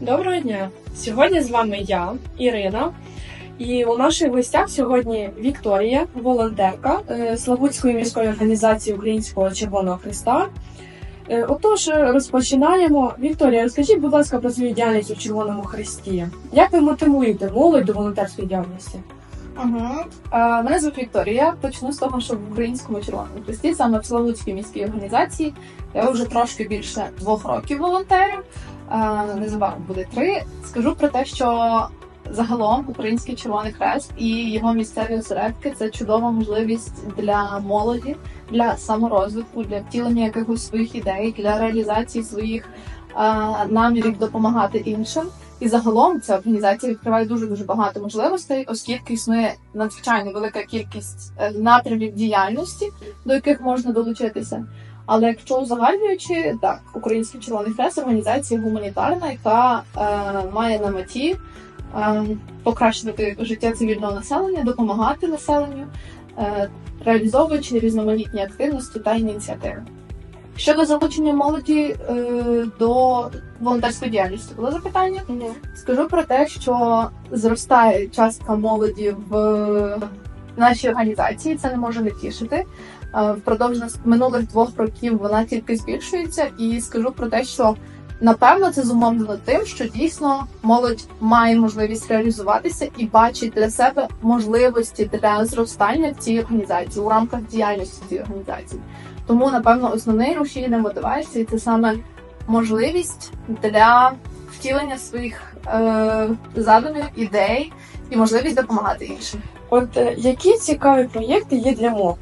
Доброго дня! Сьогодні з вами я, Ірина, і у наших гостях сьогодні Вікторія, волонтерка е, Славутської міської організації Українського Червоного Христа. Е, Отож, розпочинаємо. Вікторія, розкажіть, будь ласка, про свою діяльність у Червоному Христі. Як ви мотивуєте молодь до волонтерської діяльності? Угу. Е, мене звуть Вікторія. Почну з того, що в українському червоному хресті, саме в Славутській міській організації, я вже трошки більше двох років волонтерю. Е, незабаром буде три. Скажу про те, що загалом Український Червоний Хрест і його місцеві осередки це чудова можливість для молоді, для саморозвитку, для втілення якихось своїх ідей, для реалізації своїх е, намірів допомагати іншим. І загалом ця організація відкриває дуже дуже багато можливостей, оскільки існує надзвичайно велика кількість е, напрямів діяльності, до яких можна долучитися. Але якщо узагальнюючи, так, Український Червоний Хрест організація гуманітарна, яка е, має на меті е, покращувати життя цивільного населення, допомагати населенню, е, реалізовуючи різноманітні активності та ініціативи. Щодо залучення молоді е, до волонтерської діяльності, було запитання? Скажу про те, що зростає частка молоді в нашій організації. Це не може не тішити. Впродовж минулих двох років вона тільки збільшується, і скажу про те, що напевно це зумовлено тим, що дійсно молодь має можливість реалізуватися і бачить для себе можливості для зростання в цій організації у рамках діяльності цієї організації. Тому, напевно, основний рушій мотивації це саме можливість для втілення своїх е, задумів, ідей і можливість допомагати іншим. От е, які цікаві проєкти є для молоді?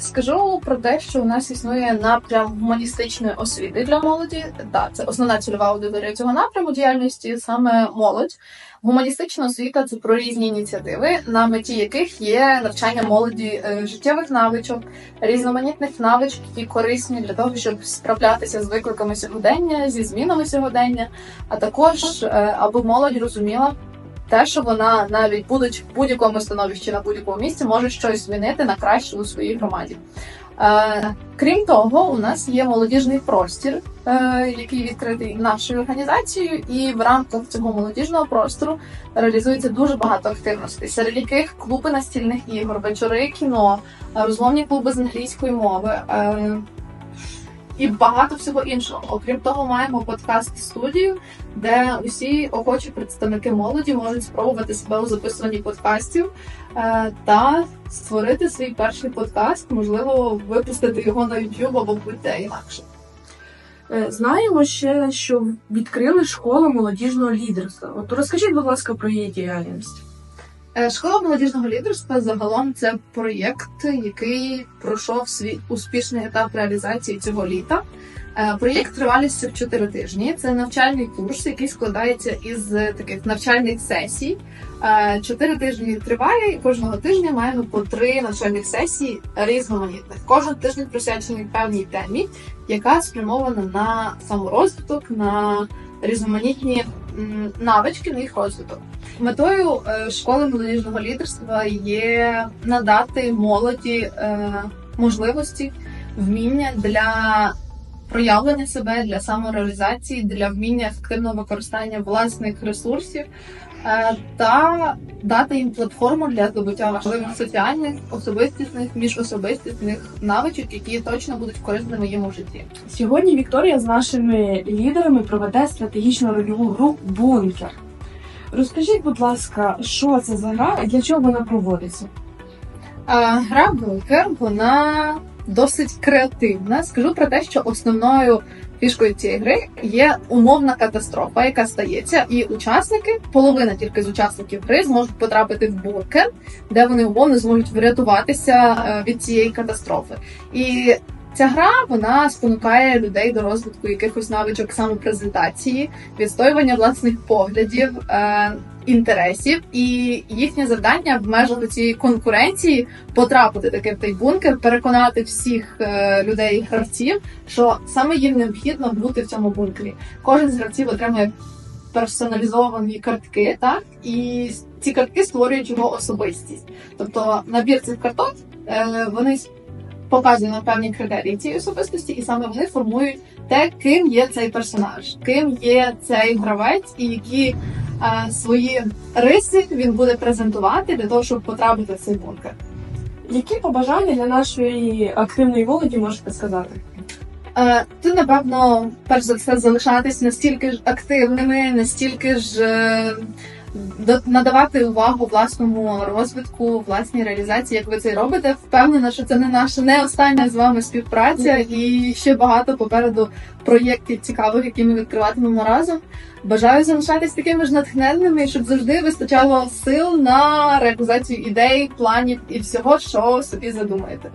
Скажу про те, що у нас існує напрям гуманістичної освіти для молоді. Так, це основна цільова аудиторія цього напряму діяльності, саме молодь. Гуманістична освіта це про різні ініціативи, на меті яких є навчання молоді е, життєвих навичок, різноманітних навичок, які корисні для того, щоб справлятися з викликами сьогодення, зі змінами сьогодення, а також е, аби молодь розуміла те, що вона навіть будучи в будь-якому становищі на будь-якому місці, може щось змінити на краще у своїй громаді. Е, крім того, у нас є молодіжний простір, е, який відкритий нашою організацією, і в рамках цього молодіжного простору реалізується дуже багато активностей, серед яких клуби настільних ігор, вечори кіно, розмовні клуби з англійської мови. Е, і багато всього іншого. Окрім того, маємо подкаст студію, де усі охочі представники молоді можуть спробувати себе у записуванні подкастів е, та створити свій перший подкаст, можливо, випустити його на YouTube або будь-де інакше. Е, Знаємо ще, що відкрили школу молодіжного лідерства. От розкажіть, будь ласка, про її діяльність. Е, Школа молодіжного лідерства загалом це проєкт, який пройшов свій успішний етап реалізації цього літа. Е, Проєкт тривалістю в 4 тижні. Це навчальний курс, який складається із таких навчальних сесій. Е, Чотири тижні триває, і кожного тижня маємо по три навчальних сесії різноманітних. Кожен тиждень присвячений певній темі, яка спрямована на саморозвиток, на різноманітні навички на їх розвиток. Метою е, школи молодіжного лідерства є надати молоді е, можливості, вміння для проявлення себе, для самореалізації, для вміння ефективного використання власних ресурсів та дати їм платформу для здобуття важливих соціальних, особистісних, міжособистісних навичок, які точно будуть корисними їм у житті. Сьогодні Вікторія з нашими лідерами проведе стратегічну рольову гру Бункер. Розкажіть, будь ласка, що це за гра і для чого вона проводиться? А, Гра Бункер, вона досить креативна. Скажу про те, що основною фішкою цієї гри є умовна катастрофа, яка стається, і учасники, половина тільки з учасників гри, зможуть потрапити в бункер, де вони умовно зможуть врятуватися е, від цієї катастрофи. І Ця гра вона спонукає людей до розвитку якихось навичок самопрезентації, відстоювання власних поглядів, е, інтересів, і їхнє завдання в межах цієї конкуренції потрапити таки в той бункер, переконати всіх е, людей гравців, що саме їм необхідно бути в цьому бункері. Кожен з гравців отримує персоналізовані картки, так і ці картки створюють його особистість. Тобто набір цих карток е, вони показуємо певні критерії цієї особистості, і саме вони формують те, ким є цей персонаж, ким є цей гравець, і які е, свої риси він буде презентувати для того, щоб потрапити в цей бункер. Які побажання для нашої активної молоді можете сказати? Е, Ти, напевно, перш за все залишатись настільки ж активними, настільки ж е, надавати увагу власному розвитку, власній реалізації, як ви це робите. Впевнена, що це не наша не остання з вами співпраця, і ще багато попереду проєктів цікавих, які ми відкриватимемо разом. Бажаю залишатись такими ж натхненними, щоб завжди вистачало сил на реалізацію ідей, планів і всього, що собі задумаєте.